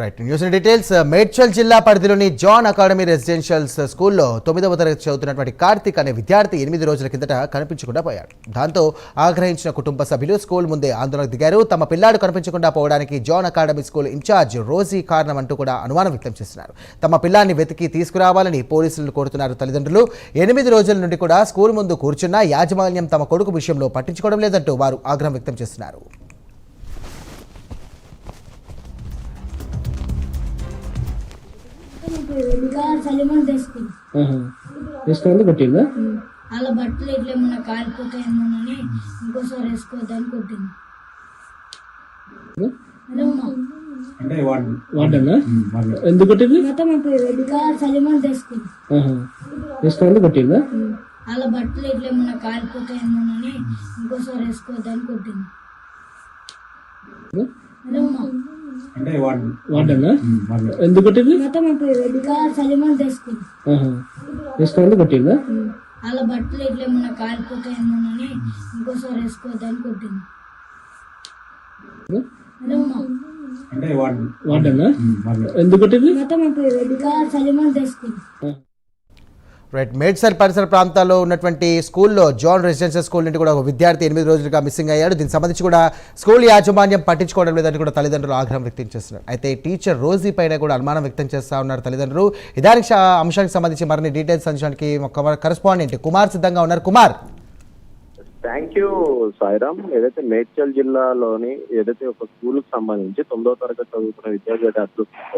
Right news details Medchal జిల్లా పరిధిలోని John academy residentials uh, స్కూల్లో తొమ్మిదవ తరగతి చదువుతున్నటువంటి కార్తిక్ అనే విద్యార్థి ఎనిమిది రోజుల కిందట కనిపించకుండా పోయాడు. దాంతో ఆగ్రహించిన కుటుంబ సభ్యులు స్కూల్ ముందే ఆందోళనకు దిగారు. తమ పిల్లాడు కనిపించకుండా పోవడానికి John academy school incharge Rosie కారణం అంటూ కూడా అనుమానం వ్యక్తం చేస్తున్నారు. తమ పిల్లాన్ని వెతికి తీసుకురావాలని పోలీసులను కోరుతున్నారు తల్లిదండ్రులు. ఎనిమిది రోజుల నుండి కూడా స్కూల్ ముందు కూర్చున్న యాజమాన్యం తమ కొడుకు విషయంలో పట్టించుకోవడం లేదంటూ వారు ఆగ్రహం వ్యక్తం చేస్తున్నారు. వేసుకోవాలి? కొట్టిందా అలా బట్టలు ఇట్లా ఏమన్నా కాలిపోతాయేమోనని ఇంకోసారి వేసుకోవద్దని కొట్టింది. ఎందుకు కొట్టింది సలిమన్ తెస్తుంది వేసుకోవాలి? కొట్టిందా అలా బట్టలు ఇట్లా ఏమన్నా కాలిపోతాయేమోనని ఇంకోసారి వేసుకోవద్దని కొట్టింది. అంటే ఎందుకు కొట్టింది? మొత్తం ఇంకా సలిమన్ తెస్తుంది వేసుకోవాలి కొట్టిందా? అలా బట్టలు ఇట్లా ఏమన్నా కాలిపోతాయేమోనని ఇంకోసారి వేసుకోవద్దని కొట్టింది. అంటే ఎందుకు కొట్టింది? సలిమన్ రైట్ మేడ్సల్ పరిసర ప్రాంతాల్లో ఉన్నటువంటి స్కూల్లో జాన్ రెసిడెన్షియల్ స్కూల్ నుండి కూడా ఒక విద్యార్థి ఎనిమిది రోజులుగా మిస్సింగ్ అయ్యాడు. దీనికి సంబంధించి కూడా స్కూల్ యాజమాన్యం పట్టించుకోవడం లేదని కూడా తల్లిదండ్రులు ఆగ్రహం వ్యక్తం చేస్తున్నారు. అయితే టీచర్ రోజీ పైన కూడా అనుమానం వ్యక్తం చేస్తా ఉన్నారు తల్లిదండ్రులు. ఇదానికి అంశానికి సంబంధించి మరిన్ని డీటెయిల్స్ అంశానికి కరెస్పాండెంట్ కుమార్ సిద్ధంగా ఉన్నారు. కుమార్. Thank you Sairam. ఏదైతే మేడ్చల్ జిల్లాలోని ఏదైతే ఒక స్కూల్కి సంబంధించి తొమ్మిదో తరగతి చదువుతున్న విద్యార్థి అయితే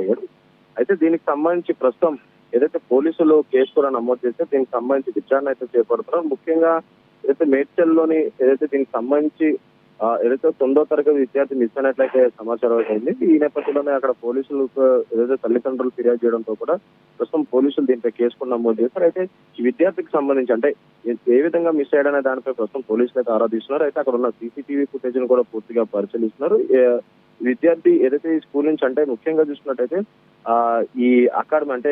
అయ్యాడు. అయితే దీనికి సంబంధించి ప్రస్తుతం ఏదైతే పోలీసులు కేసు కూడా నమోదు చేస్తే దీనికి సంబంధించి విచారణ అయితే చేపడుతున్నారు. ముఖ్యంగా ఏదైతే మేడ్చల్లోని ఏదైతే దీనికి సంబంధించి ఏదైతే తొమ్మిదో తరగతి విద్యార్థి మిస్ అయినట్లయితే సమాచారం అయింది ఈ నేపథ్యంలోనే అక్కడ పోలీసులు ఏదైతే తల్లిదండ్రులు ఫిర్యాదు చేయడంతో కూడా ప్రస్తుతం పోలీసులు దీనిపై కేసు కూడా నమోదు చేస్తారు. అయితే ఈ విద్యార్థికి సంబంధించి అంటే ఏ- విధంగా మిస్ అయ్యాడనే దానిపై ప్రస్తుతం పోలీసులు అయితే ఆరాధిస్తున్నారు అయితే అక్కడ ఉన్న సీసీటీవీ ఫుటేజ్ను కూడా పూర్తిగా పరిశీలిస్తున్నారు. విద్యార్థి ఏదైతే ఈ స్కూల్ నుంచి అంటే ముఖ్యంగా చూసినట్టయితే ఈ అకాడమీ అంటే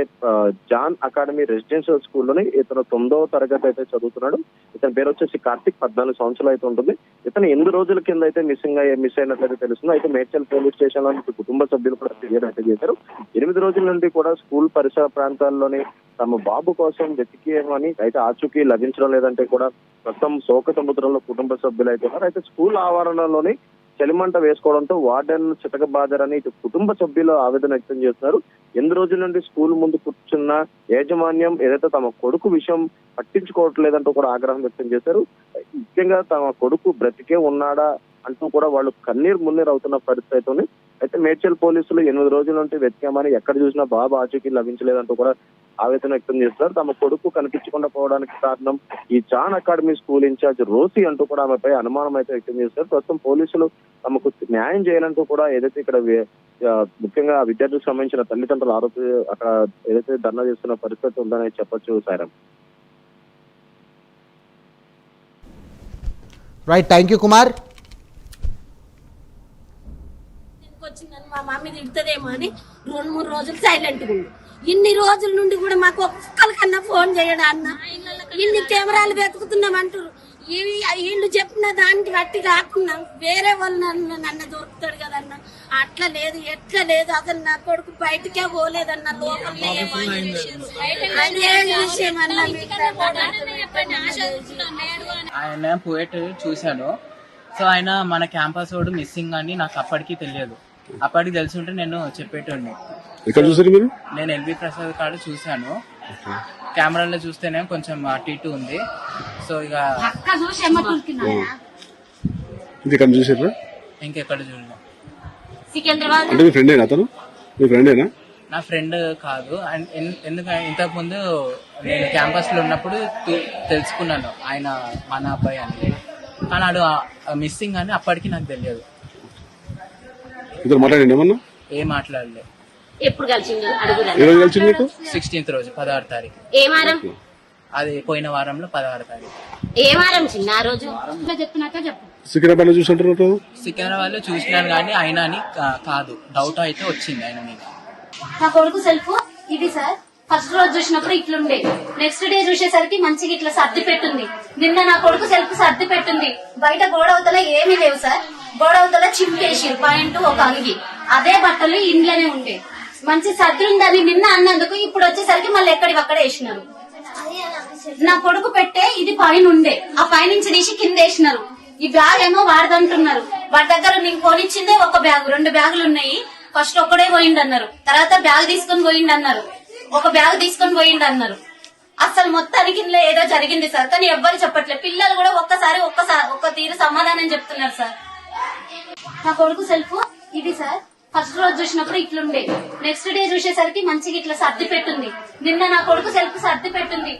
జాన్ అకాడమీ రెసిడెన్షియల్ స్కూల్లోని ఇతను తొమ్మిదవ తరగతి అయితే చదువుతున్నాడు. ఇతని పేరు వచ్చేసి కార్తిక్ పద్నాలుగు సంవత్సరాలు అయితే ఉంటుంది. ఇతను ఎనిమిది రోజుల కింద అయితే మిస్సింగ్ అయ్యే మిస్ అయినట్లయితే తెలుస్తుంది. అయితే మేడ్చల్ పోలీస్ స్టేషన్లో కుటుంబ సభ్యులు కూడా ఫిర్యాదు అయితే చేశారు. ఎనిమిది రోజుల నుండి కూడా స్కూల్ పరిసర ప్రాంతాల్లోని తమ బాబు కోసం వెతికేమని అయితే ఆచూకీ లభించడం లేదంటే కూడా మొత్తం శోక సముద్రంలో కుటుంబ సభ్యులు అయితే ఉన్నారు. అయితే స్కూల్ ఆవరణలోని చలిమంట వేసుకోవడంతో వార్డెన్ చితకబాదరని ఇటు కుటుంబ సభ్యులు ఆవేదన వ్యక్తం చేస్తున్నారు. ఎన్ని రోజుల నుండి స్కూల్ ముందు కూర్చున్న యాజమాన్యం ఏదైతే తమ కొడుకు విషయం పట్టించుకోవట్లేదంటూ కూడా ఆగ్రహం వ్యక్తం చేశారు. ముఖ్యంగా తమ కొడుకు బ్రతికే ఉన్నాడా అంటూ కూడా వాళ్ళు కన్నీరు మున్నీరు అవుతున్న పరిస్థితి అయితే మేడ్చల్ పోలీసులు ఎనిమిది రోజుల నుండి వెతికామని ఎక్కడ చూసినా బాబు ఆచూకీ లభించలేదంటూ కూడా ఆవేదన వ్యక్తం చేస్తున్నారు. తమ కొడుకు కనిపించకుండా పోవడానికి కారణం ఈ Chan academy school incharge Rosy అంటూ కూడా ఆమెపై అనుమానం అయితే వ్యక్తం చేస్తారు ప్రస్తుతం పోలీసులు తమకు న్యాయం చేయాలంటూ కూడా ఏదైతే ఇక్కడ ముఖ్యంగా విద్యార్థులకు సంబంధించిన తల్లిదండ్రులు ఆరోపి అక్కడ ఏదైతే ధర్నా చేస్తున్న పరిస్థితి ఉందని చెప్పొచ్చు సారం రైట్ థ్యాంక్ యూ కుమార్ మా మమ్మీ తిడుతుందేమో అని రెండు మూడు రోజులు సైలెంట్ ఉంది ఇన్ని రోజుల నుండి కూడా మాకు ఒక్కరికన్నా ఫోన్ చేయడం అన్న? ఇన్ని కెమెరాలు వెతుకుతున్నాం అంటారు ఇవి వీళ్ళు చెప్పిన దానికి బట్టి కాకుండా వేరే వాళ్ళు నన్ను నన్ను దొరుకుతాడు కదన్న అట్లా లేదు ఎట్లా లేదు అసలు నా కొడుకు బయటకే పోలేదన్న లోపల అదే విషయం అన్న ఆయన పోయేట్ చూశాను సో ఆయన మన క్యాంపస్ వాడు మిస్సింగ్ అని నాకు అప్పటికి తెలియదు. అప్పటికి తెలుసుంటే నేను చెప్పేటోడిని. ఎక్కడ చూసారు మీరు? నేను ఎల్బి ప్రసాద్ కాడ చూశాను. కెమెరాలో చూస్తేనే కొంచెం అటు ఇటు ఉంది. సో ఇక ఇది ఎక్కడ చూసారా? ఇంకెక్కడ చూడలేదు అంటే మీ ఫ్రెండేనా అతను? మీ ఫ్రెండేనా నా ఫ్రెండ్ కాదు. అండ్ ఎన్- ఎందుకంటే ఇంతకుముందు నేను క్యాంపస్లో ఉన్నప్పుడు తు- తెలుసుకున్నాను. ఆయన మన అబ్బాయి అని. కానీ ఆడు మిస్సింగ్ అని అప్పటికి నాకు తెలియదు. ఇద్దరు మాట్లాడండి ఏమన్నా? ఏం మాట్లాడలేదు ఎప్పుడు కలిసిండు? అడుగురా. ఏ రోజు కలిసి మీకు? సిక్స్టీన్త్ రోజు పదహారు తారీఖు. ఏ వారం? అది పోయిన వారంలో పదహారు తారీఖు. ఏ వారం చిన్న ఆ రోజు? చెప్పు. సికింద్రాబాద్లో చూసుంటారు సికింద్రాబాద్లో చూసినాను కానీ అయినా అని కా- కాదు. డౌట్ అయితే వచ్చింది ఆయన మీద. నా కొడుకు సెల్ఫ్ ఇది సార్. ఫస్ట్ రోజు చూసినప్పుడు ఇట్లుండే. నెక్స్ట్ డే చూసేసరికి మంచిగా ఇట్లా సర్ది పెట్టుంది. నిన్న నా కొడుకు సెల్ఫ్ సర్ది పెట్టుంది. బయట గోడ అవతల ఏమీ లేవు సార్. గోడ అవతల చింపేసిరు పాయింట్ ఒక అంగి అదే బట్టలు ఇంట్లోనే ఉండే. మంచి సర్దుందని నిన్న అన్నందుకు ఇప్పుడు వచ్చేసరికి మళ్ళీ ఎక్కడి అక్కడ వేసినారు. నా కొడుకు పెట్టే ఇది పైన ఉండే. ఆ పైనుంచి తీసి కింద వేసినారు. ఈ బ్యాగ్ ఏమో వాడదంటున్నారు. వాడి దగ్గర నేను కొనిచ్చిందే ఒక బ్యాగ్. రెండు బ్యాగులు ఉన్నాయి. ఫస్ట్ ఒక్కడే పోయిండు అన్నారు తర్వాత బ్యాగ్ తీసుకొని పోయిండు అన్నారు ఒక బ్యాగ్ తీసుకొని పోయిండు అన్నారు అసలు మొత్తానికి ఇందులో ఏదో జరిగింది సార్. కానీ ఎవ్వరు చెప్పట్లేదు పిల్లలు కూడా ఒక్కసారి ఒక్కసారి ఒక్క తీరు సమాధానం చెప్తున్నారు సార్. నా కొడుకు సెల్ఫ్. ఇది సార్ ఫస్ట్ రోజు చూసినప్పుడు ఇట్లుండే. నెక్స్ట్ డే చూసేసరికి మంచిగా ఇట్లా సర్ది పెట్టుంది. నిన్న నా కొడుకు సెల్ఫ్ సర్ది పెట్టుంది.